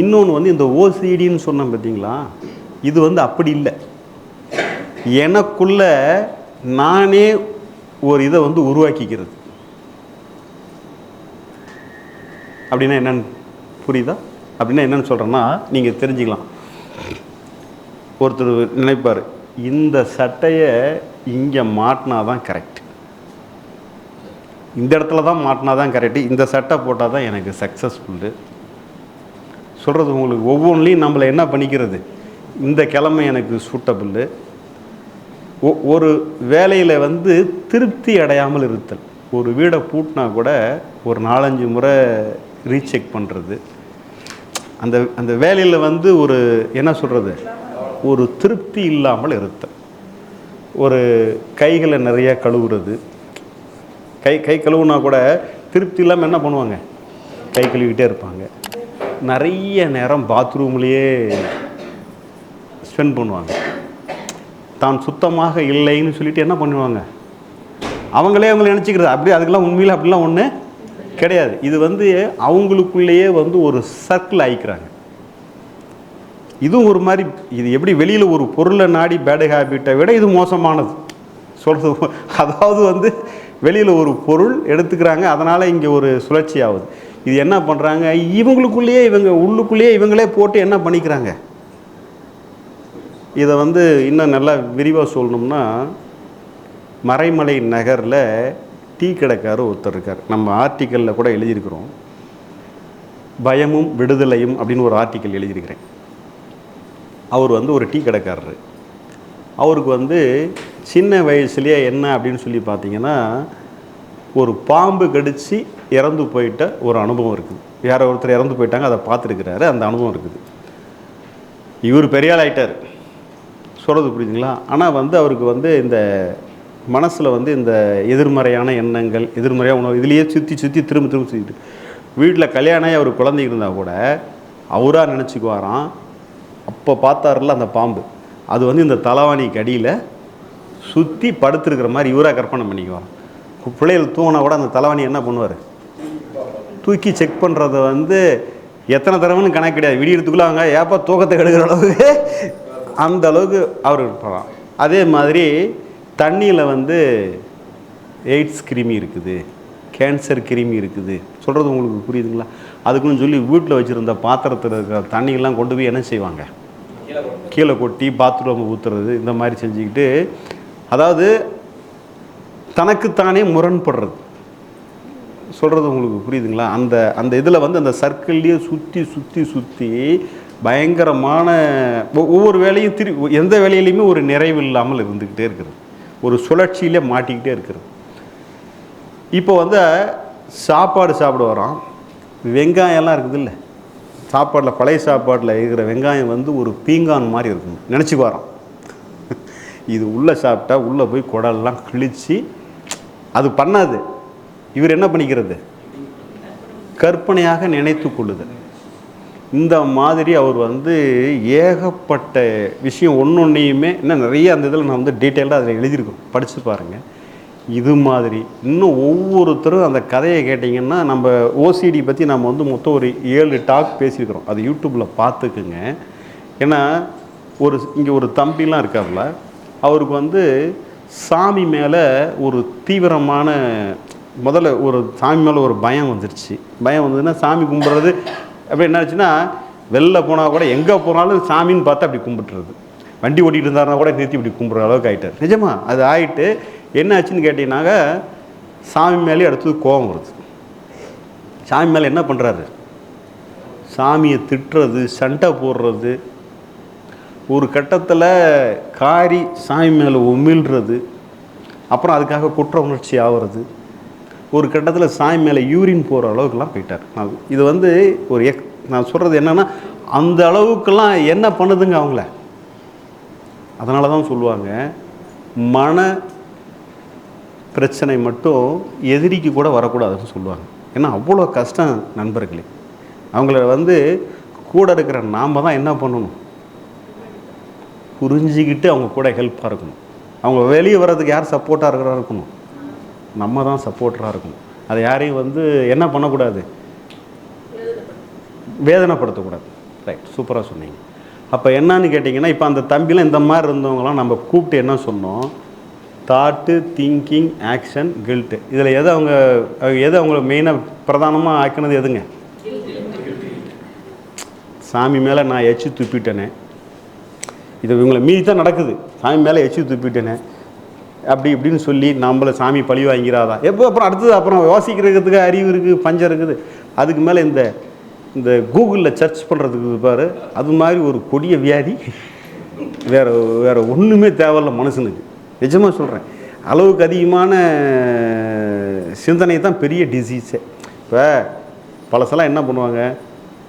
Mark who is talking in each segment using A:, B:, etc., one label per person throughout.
A: இன்னொன்று வந்து இந்த ஓசிடின்னு சொன்னேன் பார்த்தீங்களா? இது வந்து அப்படி இல்லை. எனக்குள்ள நானே ஒரு இதை வந்து உருவாக்கிக்கிறது. அப்படின்னா என்னன்னு புரியுதா? அப்படின்னா என்னன்னு சொல்கிறேன்னா நீங்கள் தெரிஞ்சுக்கலாம். ஒருத்தர் நினைப்பார் இந்த சட்டையை இங்கே மாட்டினா தான் கரெக்ட் இந்த இடத்துல தான் மாட்டினா தான் கரெக்டு இந்த சட்டை போட்டால் தான் எனக்கு சக்ஸஸ்ஃபுல்லு சொல்கிறது உங்களுக்கு ஒவ்வொன்றிலையும் நம்மளை என்ன பண்ணிக்கிறது? இந்த கிழமை எனக்கு சூட்டபிள் ஒரு வேலையில் வந்து திருப்தி அடையாமல் இருத்தல். ஒரு வீடை பூட்டினா கூட ஒரு நாலஞ்சு முறை ரீசெக் பண்ணுறது அந்த அந்த வேலையில் வந்து ஒரு என்ன சொல்கிறது ஒரு திருப்தி இல்லாமல் இருத்தல். ஒரு கைகளை நிறையா கழுவுறது. கை கை கழுவுனா கூட திருப்தி இல்லாமல் என்ன பண்ணுவாங்க? கை கழுவிக்கிட்டே இருப்பாங்க. நிறைய நேரம் பாத்ரூம்லேயே ஸ்பெண்ட் பண்ணுவாங்க. தான் சுத்தமாக இல்லைன்னு சொல்லிட்டு என்ன பண்ணுவாங்க? அவங்களே அவங்கள நினச்சிக்கிறது. அப்படி அதுக்கெல்லாம் உண்மையில் அப்படிலாம் ஒன்று கிடையாது. இது வந்து அவங்களுக்குள்ளேயே வந்து ஒரு சர்க்கிள் ஆயிக்கிறாங்க. இதுவும் ஒரு மாதிரி இது எப்படி வெளியில் ஒரு பொருளை நாடி பேட் ஹேபிட்டை விட இது மோசமானது. சொல்கிறது அதாவது வந்து வெளியில் ஒரு பொருள் எடுத்துக்கிறாங்க. அதனால் இங்கே ஒரு சுழற்சி ஆகுது இது என்ன பண்ணுறாங்க இவங்களுக்குள்ளேயே இவங்க உள்ளுக்குள்ளேயே இவங்களே போட்டு என்ன பண்ணிக்கிறாங்க? இதை வந்து இன்னும் நல்லா விரிவாக சொல்லணும்னா மறைமலை நகரில் டீ கடைக்காரர் ஒருத்தர் இருக்கார். நம்ம ஆர்டிக்கலில் கூட எழுதியிருக்கிறோம். பயமும் விடுதலையும் அப்படின்னு ஒரு ஆர்டிக்கல் எழுதியிருக்கிறேன். அவர் வந்து ஒரு டீ கடைக்காரர். அவருக்கு வந்து சின்ன வயசுலேயே என்ன அப்படின்னு சொல்லி பார்த்தீங்கன்னா ஒரு பாம்பு கடித்து இறந்து போயிட்ட ஒரு அனுபவம் இருக்குது. யாரோ ஒருத்தர் இறந்து போயிட்டாங்க அதை பார்த்துருக்கிறாரு அந்த அனுபவம் இருக்குது. இவர் பெரிய ஆகிட்டார் சொல்கிறது புரியுதுங்களா ஆனால் வந்து அவருக்கு வந்து இந்த மனசில் வந்து இந்த எதிர்மறையான எண்ணங்கள் எதிர்மறையான உணவு இதுலேயே சுற்றி சுற்றி திரும்ப திரும்ப சுற்றிட்டு வீட்டில் கல்யாணம் ஆகி அவர் குழந்தைங்க இருந்தால் கூட அவராக நினச்சிக்குவாராம். அப்போ பார்த்தாருல அந்த பாம்பு. அது வந்து இந்த தலைவாணிக்கு அடியில் சுற்றி படுத்துருக்கிற மாதிரி இவராக கற்பனை பண்ணிக்குவாராம். பிள்ளைகள் தூங்கினா கூட அந்த தலைவாணி என்ன பண்ணுவார்? தூக்கி செக் பண்ணுறது வந்து எத்தனை தடவைன்னு கணக்கு கிடையாது. விடியறதுக்குள்ளே அவங்க ஏப்பா தூக்கத்தை எடுக்கிற அளவுக்கு அந்த அளவுக்கு அவர் இருப்பாராம். அதே மாதிரி தண்ணியில் வந்து எய்ட்ஸ் கிருமி இருக்குது கேன்சர் கிருமி இருக்குது. சொல்கிறது உங்களுக்கு புரியுதுங்களா? அதுக்குன்னு சொல்லி வீட்டில் வச்சுருந்த பாத்திரத்தில் இருக்கிற தண்ணியெல்லாம் கொண்டு போய் என்ன செய்வாங்க? கீழே கொட்டி பாத்ரூம் ஊற்றுறது இந்த மாதிரி செஞ்சுக்கிட்டு அதாவது தனக்குத்தானே முரண்படுறது. சொல்கிறது உங்களுக்கு புரியுதுங்களா? அந்த அந்த இதில் வந்து அந்த சர்க்கிள்லேயே சுற்றி சுற்றி சுற்றி பயங்கரமான ஒவ்வொரு வேலையும் திரு எந்த வேலையிலையுமே ஒரு நிறைவு இல்லாமல் இருந்துக்கிட்டே இருக்கிறது. ஒரு சுழற்சியிலே மாட்டிக்கிட்டே இருக்கிறது. இப்போ வந்து சாப்பாடு சாப்பிட வரோம் வெங்காயம்லாம் இருக்குது இல்லை? சாப்பாட்டில் பழைய சாப்பாட்டில் இருக்கிற வெங்காயம் வந்து ஒரு பீங்கான் மாதிரி இருக்கும் நினச்சி வரோம் இது உள்ளே சாப்பிட்டா உள்ளே போய் குடல்லாம் கிழிச்சு அது பண்ணாது. இவர் என்ன பண்ணிக்கிறது? கற்பனையாக நினைத்து கொள்ளுதல். இந்த மாதிரி அவர் வந்து ஏகப்பட்ட விஷயம் ஒன்று ஒன்றையுமே இன்னும் நிறைய அந்த இதில் நான் வந்து டீட்டெயிலாக அதில் எழுதியிருக்கோம். படித்து பாருங்கள் இது மாதிரி இன்னும் ஒவ்வொருத்தரும் அந்த கதையை கேட்டிங்கன்னா நம்ம ஓசிடி பற்றி நம்ம வந்து மொத்தம் ஒரு ஏழு டாக் பேசியிருக்கிறோம். அது யூடியூப்பில் பார்த்துக்குங்க. ஏன்னா ஒரு இங்கே ஒரு தம்பிலாம் இருக்கார்ல அவருக்கு வந்து சாமி மேலே ஒரு தீவிரமான முதல்ல ஒரு சாமி மேலே ஒரு பயம் வந்துருச்சு. பயம் வந்ததுன்னா சாமி கும்பிட்றது. அப்படி என்ன ஆச்சுன்னா வெளில போனால் கூட எங்கே போனாலும் சாமின்னு பார்த்து அப்படி கும்பிட்டுறது. வண்டி ஓட்டிகிட்டு இருந்தாருனா கூட நிறுத்தி இப்படி கும்பிட்ற அளவுக்கு ஆகிட்டார் நிஜமா? அது ஆகிட்டு என்ன ஆச்சுன்னு கேட்டிங்கனாக்க சாமி மேலே அடுத்தது கோபம் வருது. சாமி மேலே என்ன பண்ணுறாரு சாமியை திட்டுறது சண்டை போடுறது ஒரு கட்டத்தில் காரி சாமி மேலே உமிழ்றது அப்புறம் அதுக்காக குற்ற உணர்ச்சி ஆகிறது ஒரு கட்டத்தில் சாய் மேலே யூரின் போகிற அளவுக்குலாம் போயிட்டார். நான் இது வந்து ஒரு எக் நான் சொல்கிறது என்னென்னா அந்த அளவுக்கெல்லாம் என்ன பண்ணுதுங்க அவங்கள? அதனால தான் சொல்லுவாங்க மன பிரச்சனை மட்டும் எதிரிக்கு கூட வரக்கூடாதுன்னு சொல்லுவாங்க. ஏன்னா அவ்வளோ கஷ்டம் நண்பர்களே. அவங்கள வந்து கூட இருக்கிற நாம் தான் என்ன பண்ணணும்? புரிஞ்சிக்கிட்டு அவங்க கூட ஹெல்ப்பாக இருக்கணும். அவங்க வெளியே வர்றதுக்கு யார் சப்போர்ட்டாக இருக்கிறா இருக்கணும். நம்ம தான் சப்போர்ட்டராக இருக்கணும். அதை யாரையும் வந்து என்ன பண்ணக்கூடாது? வேதனைப்படுத்தக்கூடாது. ரைட் சூப்பராக சொன்னீங்க. அப்போ என்னன்னு கேட்டிங்கன்னா இப்போ அந்த தம்பிலாம் இந்த மாதிரி இருந்தவங்களாம் நம்ம கூப்பிட்டு என்ன சொன்னோம்? தாட்டு திங்கிங் ஆக்ஷன் கில்ட்டு இதில் எது அவங்க அவங்க எது அவங்கள மெயினாக பிரதானமாக ஆக்கினது எதுங்க? சாமி மேலே நான் எச்சு துப்பிட்டேனே. இது இவங்களை மீறி தான் நடக்குது. சாமி மேலே எச்சு துப்பிட்டேனே. அப்படி இப்படின்னு சொல்லி நம்மளை சாமி பழி வாங்கிறாதா எப்போ அப்புறம் அடுத்தது அப்புறம் யோசிக்கிறதுக்கு அறிவு இருக்குது பஞ்சம் இருக்குது. அதுக்கு மேலே இந்த இந்த கூகுளில் சர்ச் பண்ணுறதுக்கு பாரு அது மாதிரி ஒரு கொடிய வியாதி. வேறு வேறு ஒன்றுமே தேவையில்ல மனுஷனுக்கு. நிஜமாக சொல்கிறேன் அளவுக்கு அதிகமான சிந்தனை தான் பெரிய டிசீஸே இப்போ பழசெல்லாம் என்ன பண்ணுவாங்க?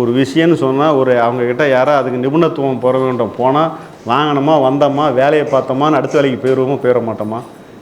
A: ஒரு விஷயம்னு சொன்னால் ஒரு அவங்கக்கிட்ட யாரோ அதுக்கு நிபுணத்துவம் பெற வேண்டும். போனால் வாங்கினோமா வந்தோமா வேலையை பார்த்தோமான்னு அடுத்த வேலைக்கு போயிடுவோமா போயிட மாட்டோமா?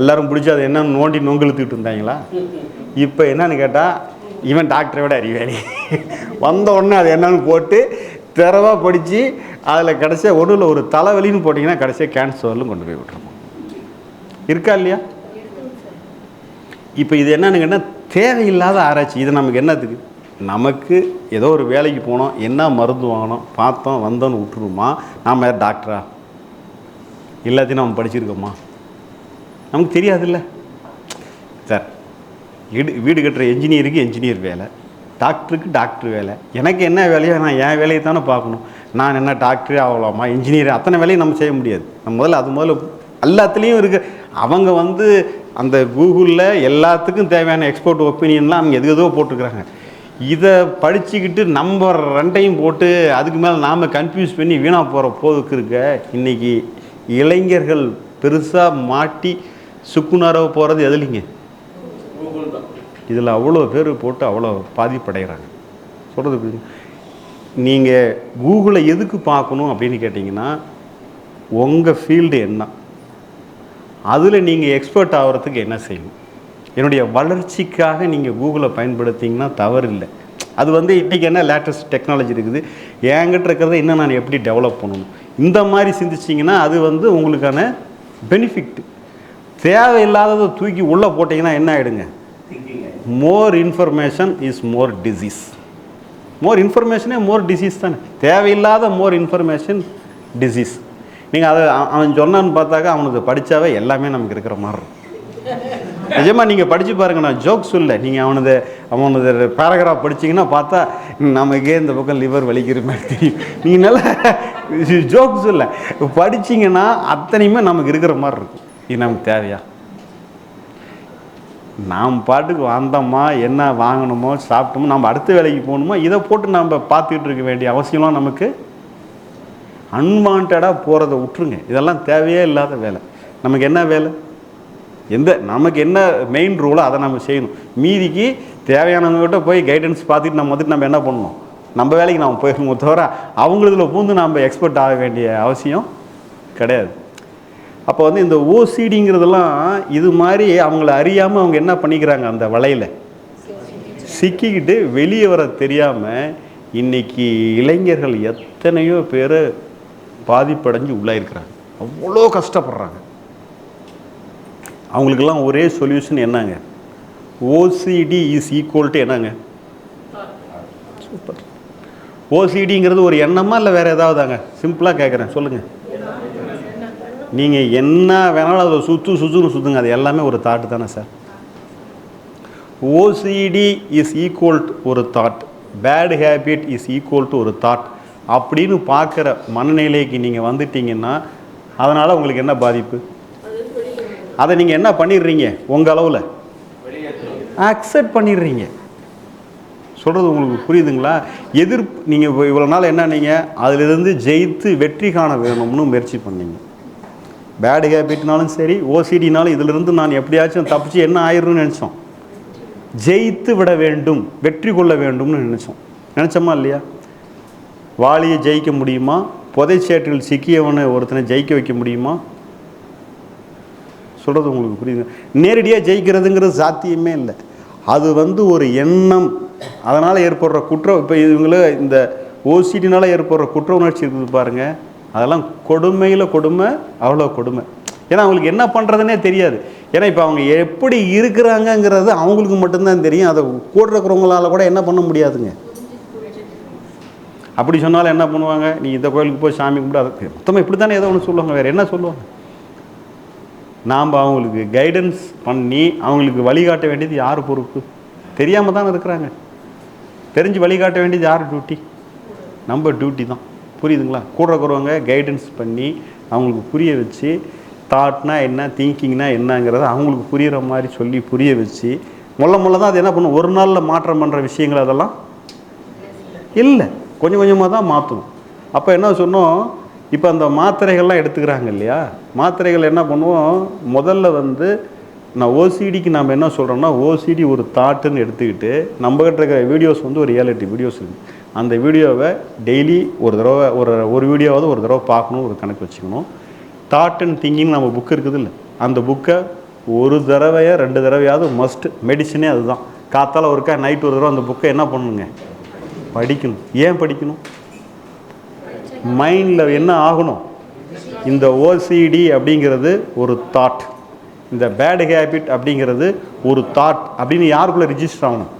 A: எல்லாரும் பிடிச்சி அதை என்னன்னு நோண்டி நொங்கெழுத்துக்கிட்டு இருந்தாங்களா? இப்போ என்னன்னு கேட்டால் இவன் டாக்டரை விட அறிவாளி வந்த உடனே அது என்னன்னு போட்டு திறவாக படித்து அதில் கடைசியாக ஒன்றும் ஒரு தலைவலின்னு போட்டிங்கன்னா கடைசியாக கேன்சர்லும் கொண்டு போய் விட்டுருவோம் இருக்கா இல்லையா? இப்போ இது என்னன்னு கேட்டால் தேவையில்லாத ஆராய்ச்சி. இது நமக்கு என்னத்துக்கு? நமக்கு ஏதோ ஒரு வேலைக்கு போனோம் என்ன மருந்து வாங்கினோம் பார்த்தோம் வந்தோன்னு விட்டுருமா? நாம் யார்? டாக்டரா எல்லாத்தையும் நம்ம படிச்சிருக்கோமா? நமக்கு தெரியாதுல்ல. சார் வீடு வீடு கட்டுற என்ஜினியருக்கு என்ஜினியர் வேலை டாக்டருக்கு டாக்டர் வேலை. எனக்கு என்ன வேலையோ நான் என் வேலையை தானே பார்க்கணும். நான் என்ன டாக்டரே ஆகலாமா? இன்ஜினியர் அத்தனை வேலையும் நம்ம செய்ய முடியாது. நம்ம முதல்ல அது முதல்ல எல்லாத்துலேயும் இருக்கு. அவங்க வந்து அந்த கூகுளில் எல்லாத்துக்கும் தேவையான எக்ஸ்போர்ட் ஒப்பீனியன்லாம் அவங்க எது எதோ போட்டுக்கிறாங்க இதை படிச்சுக்கிட்டு நம்ம ரெண்டையும் போட்டு அதுக்கு மேலே நாம் கன்ஃபியூஸ் பண்ணி வீணாக போகிற போதுக்கு இருக்க இன்றைக்கி இளைஞர்கள் பெருசாக மாட்டி சுக்குநரவு போகிறது எதுலிங்க? இதில் அவ்வளோ பேர் போட்டு அவ்வளோ பாதிப்படைகிறாங்க சொல்கிறது புரியுது? நீங்கள் கூகுளை எதுக்கு பார்க்கணும் அப்படின்னு கேட்டிங்கன்னா உங்கள் ஃபீல்டு என்ன? அதில் நீங்கள் எக்ஸ்பர்ட் ஆகிறதுக்கு என்ன செய்யணும்? என்னுடைய வளர்ச்சிக்காக நீங்கள் கூகுளை பயன்படுத்திங்கன்னா தவறு இல்லை அது வந்து இன்றைக்கி என்ன லேட்டஸ்ட் டெக்னாலஜி இருக்குது? என்கிட்ட இருக்கிறத இன்னும் நான் எப்படி டெவலப் பண்ணணும்? இந்த மாதிரி சிந்திச்சிங்கன்னா அது வந்து உங்களுக்கான பெனிஃபிட் தேவையில்லாததை தூக்கி உள்ளே போட்டிங்கன்னா என்ன ஆகிடுங்க more information is more disease more இன்ஃபர்மேஷனே more disease தானே. தேவையில்லாத மோர் இன்ஃபர்மேஷன் டிசீஸ் நீங்கள் அதை அவன் சொன்னான்னு பார்த்தாக்கா அவனுக்கு படித்தாவே எல்லாமே நமக்கு இருக்கிற மாதிரி இருக்கும். நிஜமாக நீங்கள் படித்து பாருங்கண்ணா ஜோக் சொல்ல. நீங்கள் அவனது அவனது பேராகிராஃப் படிச்சீங்கன்னா பார்த்தா நமக்கே இந்த பக்கம் லிவர் வலிக்கிற மாதிரி தெரியும். நீங்கள் நல்லா ஜோக் சொல்ல. படிச்சிங்கன்னா அத்தனையுமே நமக்கு இருக்கிற மாதிரி இருக்கும். இது நமக்கு தேவையா? நாம் பாட்டுக்கு வந்தோமா என்ன வாங்கணுமோ சாப்பிட்டோமோ நம்ம அடுத்த வேலைக்கு போகணுமோ இதை போட்டு நம்ம பார்த்துக்கிட்டு இருக்க வேண்டிய அவசியம்லாம் நமக்கு அன்வான்டாக போகிறத விட்டுருங்க. இதெல்லாம் தேவையே இல்லாத வேலை. நமக்கு என்ன வேலை? எந்த நமக்கு என்ன மெயின் ரூலோ அதை நம்ம செய்யணும். மீதிக்கு தேவையானவங்ககிட்ட போய் கைடன்ஸ் பார்த்துட்டு நம்ம வந்துட்டு நம்ம என்ன பண்ணணும்? நம்ம வேலைக்கு நம்ம போயிடணும் தவிர அவங்களுதில் பூந்து நம்ம எக்ஸ்பர்ட் ஆக வேண்டிய அவசியம் கிடையாது. அப்போ வந்து இந்த ஓசிடிங்கிறதெல்லாம் இது மாதிரி அவங்கள அறியாமல் அவங்க என்ன பண்ணிக்கிறாங்க அந்த வலையில்? சிக்கிக்கிட்டு வெளியே வர தெரியாமல் இன்னைக்கு இளைஞர்கள் எத்தனையோ பேர் பாதிப்படைஞ்சு உள்ளாயிருக்கிறாங்க. அவ்வளோ கஷ்டப்படுறாங்க. அவங்களுக்கெல்லாம் ஒரே சொல்யூஷன் என்னங்க? ஓசிடி இஸ் ஈக்குவல் டு என்னங்க? சூப்பர். ஓசிடிங்கிறது ஒரு எண்ணமா இல்லை வேறு ஏதாவதாங்க? சிம்பிளாக கேட்குறேன் சொல்லுங்கள் நீங்கள் என்ன வேணாலும் அதில் சுற்று சுற்றுன்னு சுற்றுங்க அது எல்லாமே ஒரு தாட்டு தானே சார் ஓசிடி இஸ் ஈக்குவல் ஒரு thought bad habit is equal to ஒரு தாட் அப்படின்னு பார்க்குற மனநிலைக்கு நீங்கள் வந்துட்டீங்கன்னா அதனால் உங்களுக்கு என்ன பாதிப்பு? அதை நீங்கள் என்ன பண்ணிடுறீங்க? உங்கள் அளவில். அக்செப்ட் பண்ணிடுறீங்க. சொல்கிறது உங்களுக்கு புரியுதுங்களா? எதிர்ப்பு நீங்கள் இவ்வளோ நாள் என்ன நீங்கள் அதிலிருந்து ஜெயித்து வெற்றி காண வேணும்னு முயற்சி பண்ணீங்க. பேட் ஹேபிட்னாலும் சரி ஓசிடினாலும் இதிலிருந்து நான் எப்படியாச்சும் தப்பிச்சு என்ன ஆயிரும்னு நினச்சோம். ஜெயித்து விட வேண்டும் வெற்றி கொள்ள வேண்டும்னு நினச்சோம். நினச்சோமா இல்லையா? வாளியை ஜெயிக்க முடியுமா? புதைச்சேற்றில் சிக்கியவனை ஒருத்தனை ஜெயிக்க வைக்க முடியுமா? சொல்கிறது உங்களுக்கு புரியுது? நேரடியாக ஜெயிக்கிறதுங்கிறது சாத்தியமே இல்லை. அது வந்து ஒரு எண்ணம். அதனால் ஏற்படுற குற்றம் இப்போ இவங்கள இந்த ஓசிடினால் ஏற்படுற குற்ற உணர்ச்சி இருக்குது பாருங்கள் அதெல்லாம் கொடுமையில் கொடுமை அவ்வளோ கொடுமை. ஏன்னா அவங்களுக்கு என்ன பண்ணுறதுனே தெரியாது. ஏன்னா இப்போ அவங்க எப்படி இருக்கிறாங்கங்கிறது அவங்களுக்கு மட்டும்தான் தெரியும். அதை கூட இருக்கிறவங்களால கூட என்ன பண்ண முடியாதுங்க. அப்படி சொன்னாலும் என்ன பண்ணுவாங்க? நீ இந்த கோயிலுக்கு போய் சாமி கும்பிட அதுக்கு மொத்தமாக இப்படி தானே ஏதோ ஒன்று சொல்லுவாங்க. வேறு என்ன சொல்லுவாங்க? நாம் அவங்களுக்கு கைடன்ஸ் பண்ணி அவங்களுக்கு வழிகாட்ட வேண்டியது யார் பொறுப்பு? தெரியாமல் தானே இருக்கிறாங்க. தெரிஞ்சு வழிகாட்ட வேண்டியது யார் டியூட்டி நம்ம டியூட்டி தான். புரியுதுங்களா? கூட இருக்கிறவங்க கைடன்ஸ் பண்ணி அவங்களுக்கு புரிய வச்சு தாட்னா என்ன திங்கிங்னா என்னங்கிறத அவங்களுக்கு புரிகிற மாதிரி சொல்லி புரிய வச்சு முள்ள முள்ள தான் அது என்ன பண்ணும்? ஒரு நாளில் மாற்றம் பண்ணுற விஷயங்கள் அதெல்லாம் இல்லை. கொஞ்சம் கொஞ்சமாக தான் மாற்றணும் அப்போ என்ன சொன்னோம்? இப்போ அந்த மாத்திரைகள்லாம் எடுத்துக்கிறாங்க இல்லையா? மாத்திரைகள் என்ன பண்ணுவோம்? முதல்ல வந்து நான் ஓசிடிக்கு நாம் என்ன சொல்கிறோம்னா ஓசிடி ஒரு தாட்டுன்னு எடுத்துக்கிட்டு நம்மகிட்ட இருக்கிற வீடியோஸ் வந்து ஒரு ரியாலிட்டி வீடியோஸ் இருக்குது அந்த வீடியோவை டெய்லி ஒரு தடவை ஒரு ஒரு வீடியோவாவது ஒரு தடவை பார்க்கணும் ஒரு கணக்கு வச்சுக்கணும். தாட் அண்ட் திங்கிங் நம்ம புக் இருக்குது இல்லை? அந்த புக்கை ஒரு தடவையோ ரெண்டு தடவையாவது மஸ்ட் மெடிசனே அதுதான். காத்தால ஒருக்கா நைட் ஒரு தடவை அந்த புக்கை என்ன பண்ணுங்க படிக்கணும். ஏன் படிக்கணும்? மைண்டில் என்ன ஆகணும்? இந்த ஓசிடி அப்படிங்கிறது ஒரு தாட் இந்த பேட் ஹேபிட் அப்படிங்கிறது ஒரு தாட் அப்படின்னு யாருக்குள்ளே ரிஜிஸ்டர் ஆகணும்?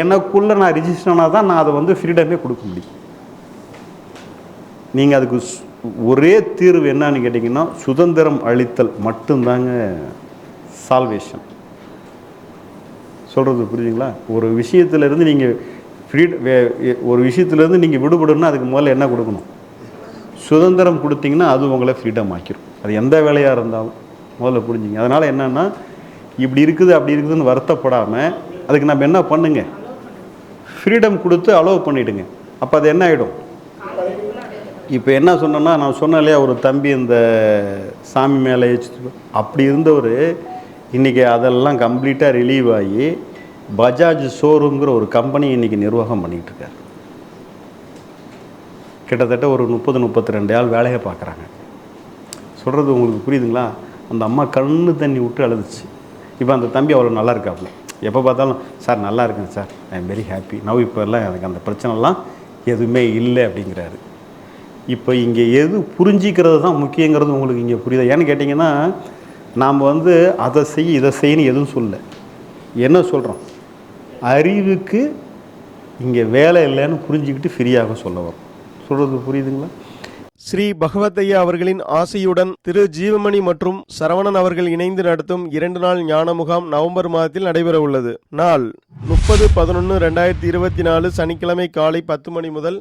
A: எனக்குள்ளே நான் ரிஜிஸ்டர் ஆனால் தான் நான் அதை வந்து ஃப்ரீடமே கொடுக்க முடியும். நீங்கள் அதுக்கு ஒரே தீர்வு என்னன்னு கேட்டிங்கன்னா சுதந்திரம் அளித்தல் மட்டும்தாங்க சால்வேஷன் சொல்கிறது புரியுதுங்களா ஒரு விஷயத்துலேருந்து நீங்கள் ஃப்ரீ ஒரு விஷயத்துலேருந்து நீங்கள் விடுபடணும்னா அதுக்கு முதல்ல என்ன கொடுக்கணும்? சுதந்திரம் கொடுத்தீங்கன்னா அது உங்களை ஃப்ரீடம் ஆக்கிரும். அது எந்த வேலையாக இருந்தாலும் முதல்ல புரிஞ்சுங்க. அதனால் என்னென்னா இப்படி இருக்குது அப்படி இருக்குதுன்னு வருத்தப்படாமல் அதுக்கு நம்ம என்ன பண்ணுங்க? ஃப்ரீடம் கொடுத்து அலோவ் பண்ணிவிடுங்க அப்போ அது என்ன ஆகிடும் இப்போ என்ன சொன்னேன்னா நான் சொன்னாலே ஒரு தம்பி இந்த சாமி மேலே ஏச்சு அப்படி இருந்தவர் இன்றைக்கி அதெல்லாம் கம்ப்ளீட்டாக ரிலீவ் ஆகி பஜாஜ் ஷோரூம்ங்கிற ஒரு கம்பெனி இன்றைக்கி நிர்வாகம் பண்ணிகிட்ருக்காரு. கிட்டத்தட்ட ஒரு முப்பது முப்பத்தி ரெண்டு ஆள் வேலையை பார்க்குறாங்க. சொல்கிறது உங்களுக்கு புரியுதுங்களா? அந்த அம்மா கண்ணு தண்ணி விட்டு அழுதுச்சு. இப்போ அந்த தம்பி அவ்வளோ நல்லா இருக்காப்புல. எப்போ பார்த்தாலும் சார் நல்லா இருக்கேன் sir. I am very happy now இப்போ எல்லாம் எனக்கு அந்த பிரச்சனைலாம் எதுவுமே இல்லை அப்படிங்கிறாரு. இப்போ இங்கே எது புரிஞ்சிக்கிறது தான் முக்கியங்கிறது உங்களுக்கு இங்கே புரியுதா? ஏன்னு கேட்டிங்கன்னா நாம் வந்து அதை செய் இதை செய்யணும் எதுவும் சொல்லலை. என்ன சொல்கிறோம் அறிவுக்கு இங்கே வேலை இல்லைன்னு புரிஞ்சுக்கிட்டு ஃப்ரீயாக சொல்ல வரும். சொல்கிறது புரியுதுங்களா?
B: ஸ்ரீ பகவத்தையா அவர்களின் ஆசையுடன் திரு ஜீவமணி மற்றும் சரவணன் அவர்கள் இணைந்து நடத்தும் இரண்டு நாள் ஞான முகாம் நவம்பர் மாதத்தில் நடைபெற உள்ளது. நாள் முப்பது பதினொன்று ரெண்டாயிரத்தி இருபத்தி நாலு சனிக்கிழமை காலை பத்து மணி முதல்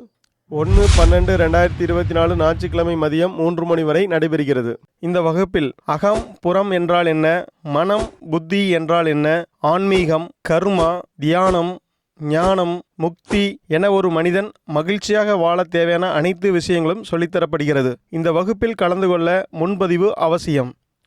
B: ஒன்று பன்னெண்டு ரெண்டாயிரத்தி இருபத்தி நாலு ஞாயிற்றுக்கிழமை மதியம் மூன்று மணி வரை நடைபெறுகிறது. இந்த வகுப்பில் அகம் புறம் என்றால் என்ன மனம் புத்தி என்றால் என்ன ஆன்மீகம் கர்மா தியானம் ஞானம் முக்தி என ஒரு மனிதன் மகிழ்ச்சியாக வாழ தேவையான அனைத்து விஷயங்களும் சொல்லித்தரப்படுகிறது. இந்த வகுப்பில் கலந்து கொள்ள முன்பதிவு அவசியம்.